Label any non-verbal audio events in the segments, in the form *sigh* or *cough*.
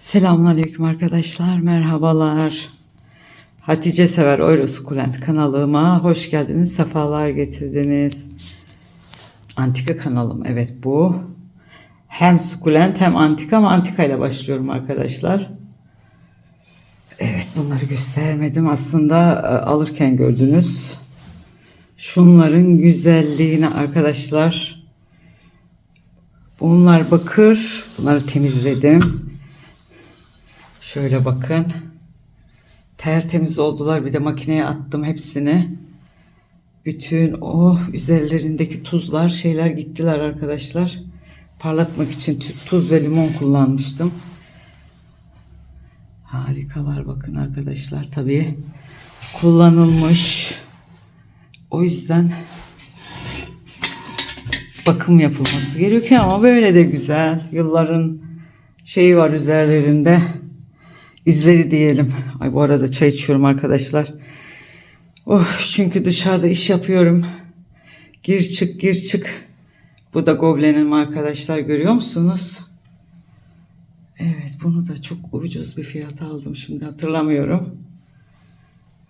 Selamünaleyküm arkadaşlar, merhabalar. Hatice Sever Oyra Sukulent kanalıma hoş geldiniz, sefalar getirdiniz. Antika kanalım, evet bu. Hem sukulent hem antika ama antika ile başlıyorum arkadaşlar. Evet bunları göstermedim aslında e, alırken gördünüz. Şunların güzelliğine arkadaşlar. Bunlar bakır, bunları temizledim. Şöyle bakın. Tertemiz oldular. Bir de makineye attım hepsini. Bütün o üzerlerindeki tuzlar şeyler gittiler arkadaşlar. Parlatmak için tuz ve limon kullanmıştım. Harikalar bakın arkadaşlar tabii kullanılmış. O yüzden bakım yapılması gerekiyor ama böyle de güzel. Yılların şeyi var üzerlerinde. İzleri diyelim. Ay bu arada çay içiyorum arkadaşlar. Oh çünkü dışarıda iş yapıyorum. Gir çık gir çık. Bu da goblenim arkadaşlar görüyor musunuz? Evet bunu da çok ucuz bir fiyata aldım şimdi hatırlamıyorum.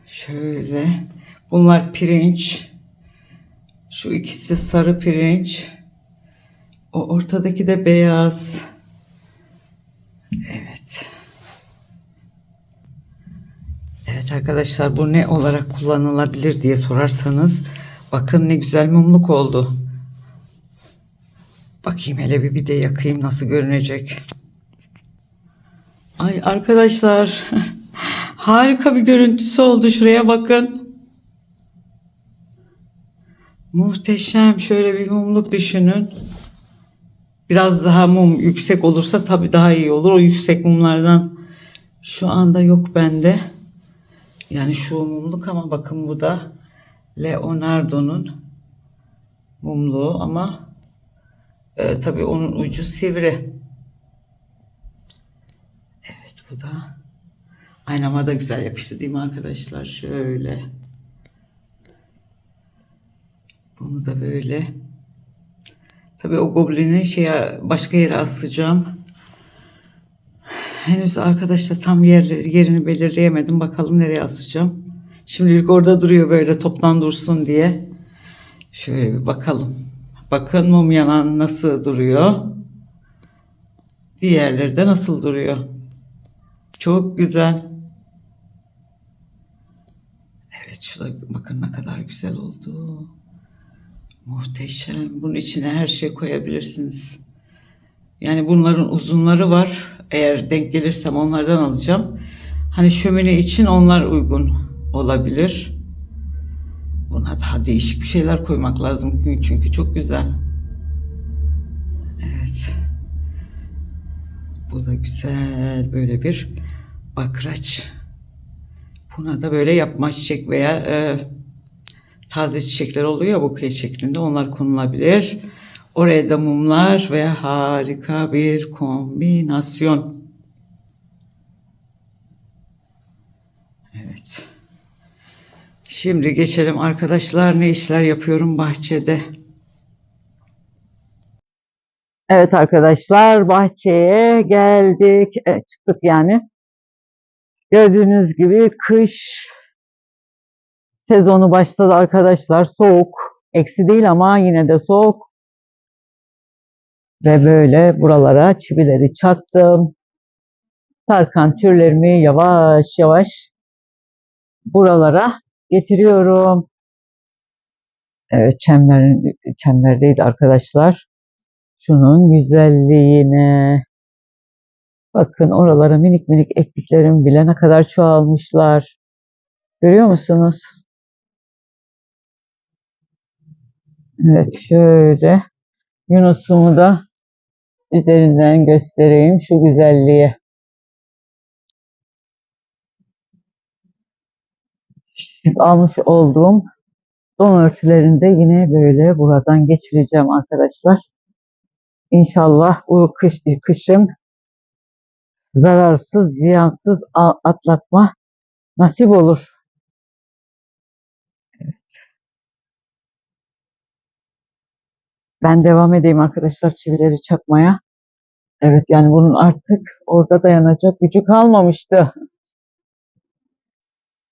Şöyle. Bunlar pirinç. Şu ikisi sarı pirinç. O ortadaki de beyaz. Evet. Evet arkadaşlar bu ne olarak kullanılabilir diye sorarsanız bakın ne güzel mumluk oldu. Bakayım hele bir, bir de yakayım nasıl görünecek. Ay arkadaşlar *laughs* harika bir görüntüsü oldu şuraya bakın. Muhteşem şöyle bir mumluk düşünün. Biraz daha mum yüksek olursa tabii daha iyi olur. O yüksek mumlardan şu anda yok bende. Yani şu mumluk ama bakın bu da Leonardo'nun mumluğu ama e, tabii onun ucu sivri. Evet bu da aynama da güzel yakıştı değil mi arkadaşlar? Şöyle. Bunu da böyle. Tabii o goblini şeye başka yere asacağım. Henüz arkadaşlar tam yerleri, yerini belirleyemedim. Bakalım nereye asacağım. Şimdilik orada duruyor böyle toptan dursun diye. Şöyle bir bakalım. Bakın mum yanan nasıl duruyor. Diğerleri de nasıl duruyor. Çok güzel. Evet şurada bakın ne kadar güzel oldu. Muhteşem. Bunun içine her şey koyabilirsiniz. Yani bunların uzunları var. Eğer denk gelirsem onlardan alacağım. Hani şömine için onlar uygun olabilir. Buna daha değişik bir şeyler koymak lazım çünkü çok güzel. Evet. Bu da güzel böyle bir bakraç. Buna da böyle yapma çiçek veya e, taze çiçekler oluyor ya buket şeklinde onlar konulabilir. Oraya da mumlar ve harika bir kombinasyon. Evet. Şimdi geçelim arkadaşlar ne işler yapıyorum bahçede. Evet arkadaşlar bahçeye geldik. Evet, çıktık yani. Gördüğünüz gibi kış sezonu başladı arkadaşlar. Soğuk. Eksi değil ama yine de soğuk. Ve böyle buralara çivileri çaktım. Sarkan türlerimi yavaş yavaş buralara getiriyorum. Evet çember, çember değil arkadaşlar. Şunun güzelliğine. Bakın oralara minik minik ektiklerim bile ne kadar çoğalmışlar. Görüyor musunuz? Evet şöyle Yunus'umu da üzerinden göstereyim şu güzelliğe. Almış olduğum don örtülerini de yine böyle buradan geçireceğim arkadaşlar. İnşallah bu kış, kışın zararsız, ziyansız atlatma nasip olur. Ben devam edeyim arkadaşlar çivileri çakmaya. Evet yani bunun artık orada dayanacak gücü kalmamıştı.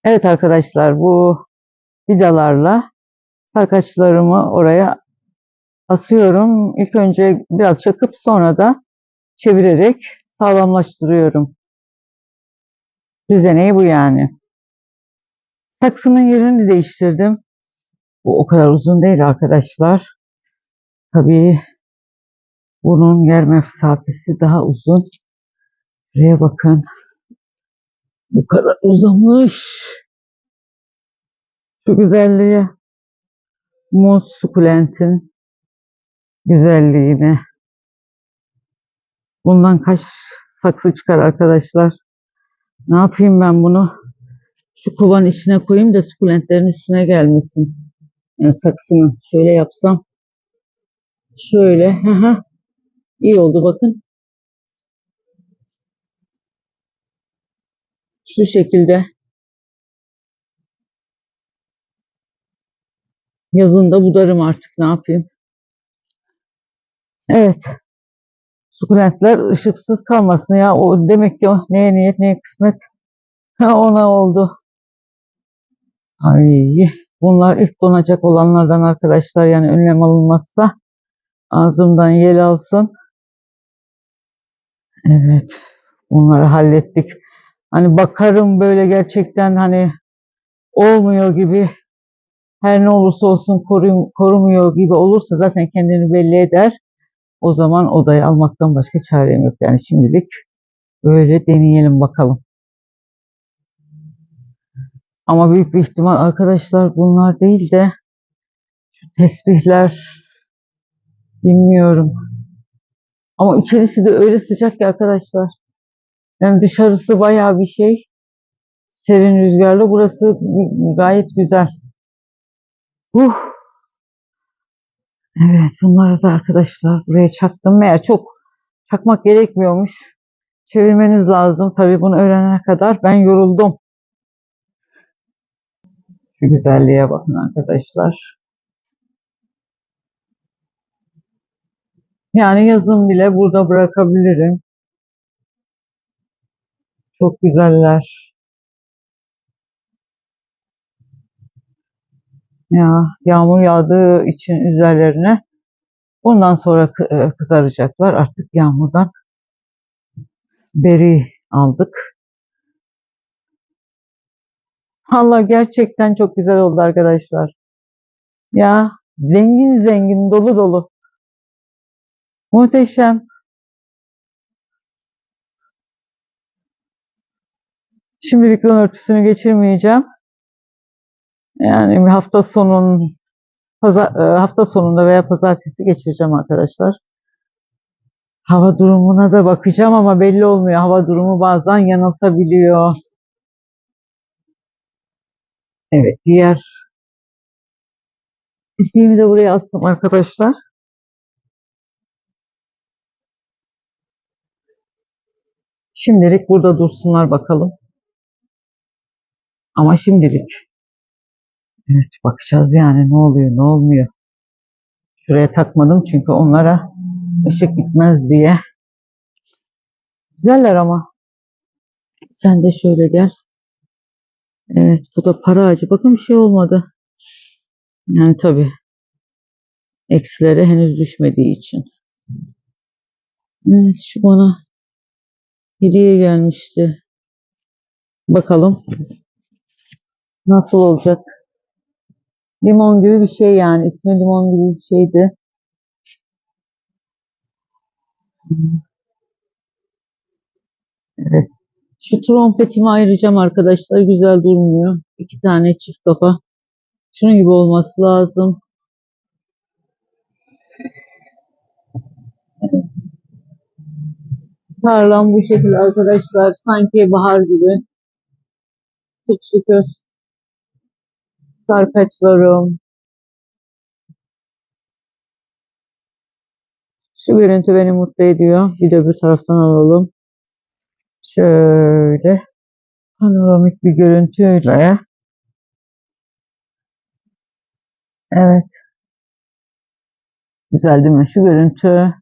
Evet arkadaşlar bu vidalarla sarkaçlarımı oraya asıyorum. İlk önce biraz çakıp sonra da çevirerek sağlamlaştırıyorum. Düzeneği bu yani. Saksının yerini değiştirdim. Bu o kadar uzun değil arkadaşlar. Tabii bunun yer mesafesi daha uzun. Buraya bakın. Bu kadar uzamış. Şu güzelliğe. Muz sukulentin güzelliğine. Bundan kaç saksı çıkar arkadaşlar? Ne yapayım ben bunu? Şu kovanın içine koyayım da sukulentlerin üstüne gelmesin. Yani saksının şöyle yapsam. Şöyle. İyi oldu bakın. Şu şekilde. Yazın da budarım artık ne yapayım. Evet. Sukulentler ışıksız kalmasın ya. O demek ki o neye niyet neye kısmet. Ha, ona oldu. Ay bunlar ilk donacak olanlardan arkadaşlar yani önlem alınmazsa ağzımdan yel alsın. Evet. Bunları hallettik. Hani bakarım böyle gerçekten hani olmuyor gibi her ne olursa olsun koruyum, korumuyor gibi olursa zaten kendini belli eder. O zaman odayı almaktan başka çarem yok. Yani şimdilik böyle deneyelim bakalım. Ama büyük bir ihtimal arkadaşlar bunlar değil de şu tesbihler bilmiyorum. Ama içerisi de öyle sıcak ki arkadaşlar. Yani dışarısı bayağı bir şey. Serin rüzgarlı. Burası gayet güzel. Uh. Evet bunları da arkadaşlar buraya çaktım. Meğer çok çakmak gerekmiyormuş. Çevirmeniz lazım. Tabii bunu öğrenene kadar ben yoruldum. Şu güzelliğe bakın arkadaşlar. Yani yazın bile burada bırakabilirim. Çok güzeller. Ya yağmur yağdığı için üzerlerine bundan sonra e, kızaracaklar. Artık yağmurdan beri aldık. Allah gerçekten çok güzel oldu arkadaşlar. Ya zengin zengin dolu dolu. Muhteşem. Şimdilik don örtüsünü geçirmeyeceğim. Yani bir hafta sonun pazar, e, hafta sonunda veya pazartesi geçireceğim arkadaşlar. Hava durumuna da bakacağım ama belli olmuyor. Hava durumu bazen yanıltabiliyor. Evet, diğer ismimi de buraya astım arkadaşlar. Şimdilik burada dursunlar bakalım. Ama şimdilik. Evet bakacağız yani ne oluyor ne olmuyor. Şuraya takmadım çünkü onlara ışık gitmez diye. Güzeller ama. Sen de şöyle gel. Evet bu da para ağacı. Bakın bir şey olmadı. Yani tabii. Eksilere henüz düşmediği için. Evet şu bana hediye gelmişti. Bakalım nasıl olacak. Limon gibi bir şey yani. İsmi limon gibi bir şeydi. Evet. Şu trompetimi ayıracağım arkadaşlar. Güzel durmuyor. İki tane çift kafa. Şunun gibi olması lazım. Tarlam bu şekilde arkadaşlar. Sanki bahar gibi. Çok şükür. Sarkaçlarım. Şu görüntü beni mutlu ediyor. Bir de bir taraftan alalım. Şöyle panoramik bir görüntüyle. Evet. Güzel değil mi? Şu görüntü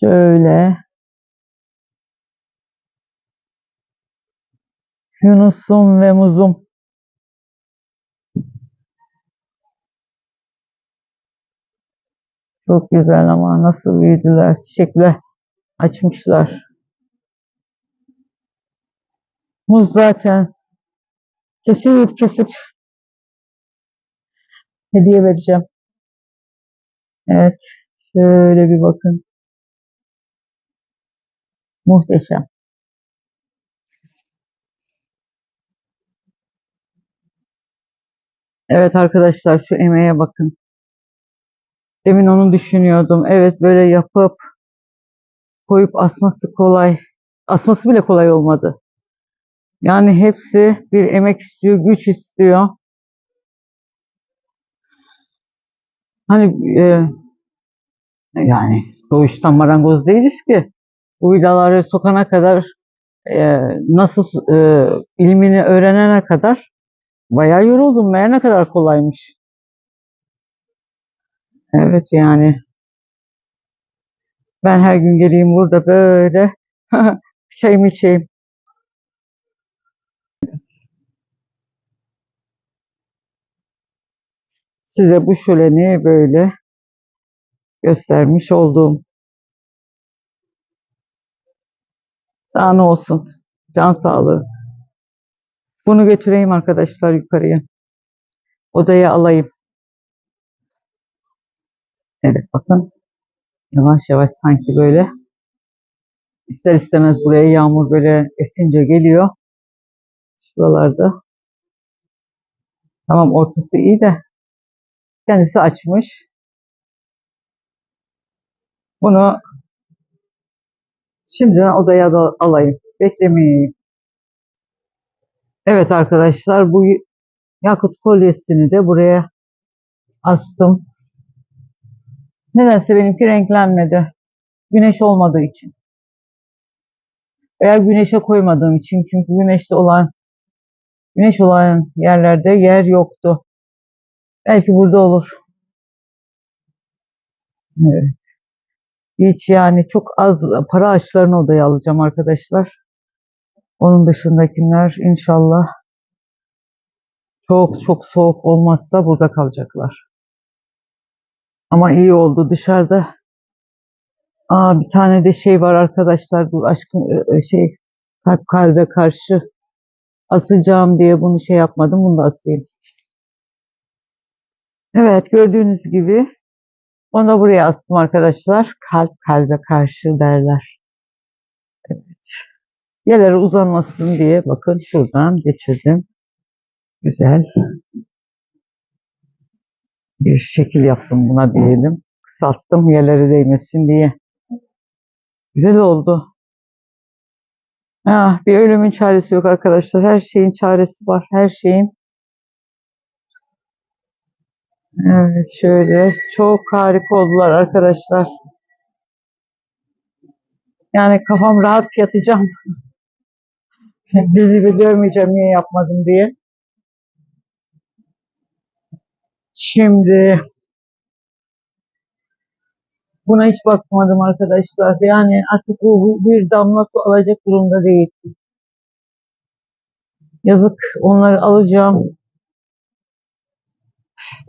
Şöyle. Yunus'um ve muzum. Çok güzel ama nasıl büyüdüler. Çiçekler açmışlar. Muz zaten kesip kesip hediye vereceğim. Evet. Şöyle bir bakın. Muhteşem. Evet arkadaşlar şu emeğe bakın. Demin onu düşünüyordum. Evet böyle yapıp koyup asması kolay. Asması bile kolay olmadı. Yani hepsi bir emek istiyor, güç istiyor. Hani e, yani doğuştan marangoz değiliz ki. Bu vidaları sokana kadar e, nasıl e, ilmini öğrenene kadar bayağı yoruldum. Meğer ne kadar kolaymış. Evet yani. Ben her gün geleyim burada böyle *laughs* çayımı içeyim. Size bu şöleni böyle göstermiş oldum. Daha ne olsun. Can sağlığı. Bunu götüreyim arkadaşlar yukarıya. Odaya alayım. Evet bakın. Yavaş yavaş sanki böyle ister istemez buraya yağmur böyle esince geliyor. Şuralarda. Tamam ortası iyi de kendisi açmış. Bunu şimdiden odaya da alayım. Beklemeyeyim. Evet arkadaşlar bu yakut kolyesini de buraya astım. Nedense benimki renklenmedi. Güneş olmadığı için. Veya güneşe koymadığım için. Çünkü güneşte olan güneş olan yerlerde yer yoktu. Belki burada olur. Evet. Hiç yani çok az para açlarını odaya alacağım arkadaşlar. Onun dışındakiler inşallah çok çok soğuk olmazsa burada kalacaklar. Ama iyi oldu dışarıda. Aa bir tane de şey var arkadaşlar bu aşkın şey kalp kalbe karşı asacağım diye bunu şey yapmadım. Bunu da asayım. Evet gördüğünüz gibi onu da buraya astım arkadaşlar. Kalp kalbe karşı derler. Evet. Yerlere uzanmasın diye bakın şuradan geçirdim. Güzel. Bir şekil yaptım buna diyelim. Kısalttım yerlere değmesin diye. Güzel oldu. Ah, bir ölümün çaresi yok arkadaşlar. Her şeyin çaresi var. Her şeyin. Evet şöyle. Çok harika oldular arkadaşlar. Yani kafam rahat yatacağım. *laughs* Dizimi görmeyeceğim niye yapmadım diye. Şimdi buna hiç bakmadım arkadaşlar. Yani artık bu bir damla su alacak durumda değil. Yazık onları alacağım.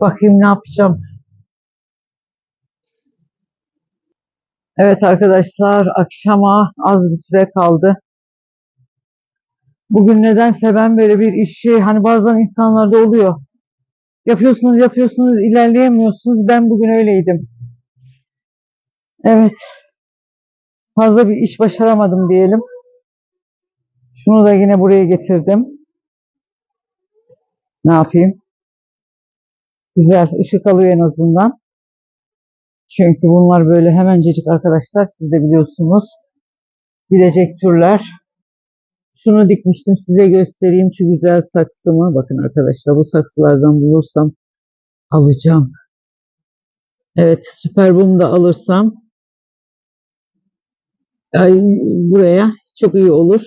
Bakayım ne yapacağım. Evet arkadaşlar akşama az bir süre kaldı. Bugün nedense ben böyle bir işi hani bazen insanlarda oluyor. Yapıyorsunuz yapıyorsunuz ilerleyemiyorsunuz. Ben bugün öyleydim. Evet. Fazla bir iş başaramadım diyelim. Şunu da yine buraya getirdim. Ne yapayım? Güzel ışık alıyor en azından. Çünkü bunlar böyle hemencecik arkadaşlar siz de biliyorsunuz. Gidecek türler. Şunu dikmiştim size göstereyim şu güzel saksımı. Bakın arkadaşlar bu saksılardan bulursam alacağım. Evet süperbum da alırsam ay, buraya çok iyi olur.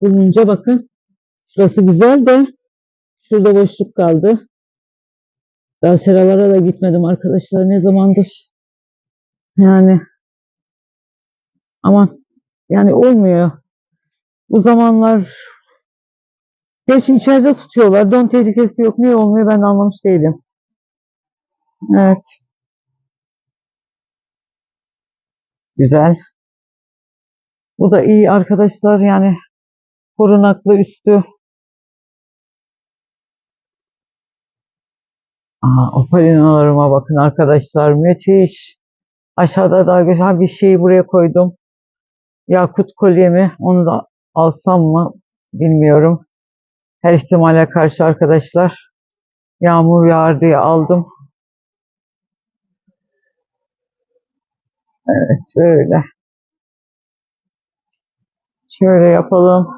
Bulunca bakın şurası güzel de şurada boşluk kaldı. Daha seralara da gitmedim arkadaşlar ne zamandır. Yani Aman yani olmuyor. Bu zamanlar Gerçi içeride tutuyorlar. Don tehlikesi yok. Niye olmuyor ben de anlamış değilim. Evet. Güzel. Bu da iyi arkadaşlar yani korunaklı üstü. Aa, opalinalarıma bakın arkadaşlar. Müthiş. Aşağıda daha güzel bir şey buraya koydum. Yakut kolyemi. Onu da alsam mı bilmiyorum. Her ihtimale karşı arkadaşlar. Yağmur yağar diye aldım. Evet böyle. Şöyle yapalım.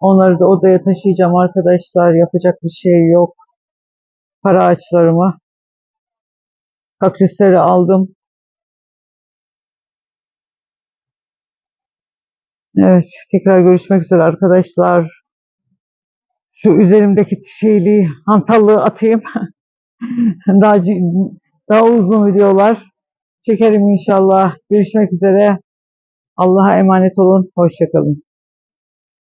Onları da odaya taşıyacağım arkadaşlar. Yapacak bir şey yok. Para ağaçlarımı. Kaktüsleri aldım. Evet, tekrar görüşmek üzere arkadaşlar. Şu üzerimdeki şeyliği, hantallığı atayım. *laughs* daha daha uzun videolar çekerim inşallah. Görüşmek üzere. Allah'a emanet olun. Hoşçakalın.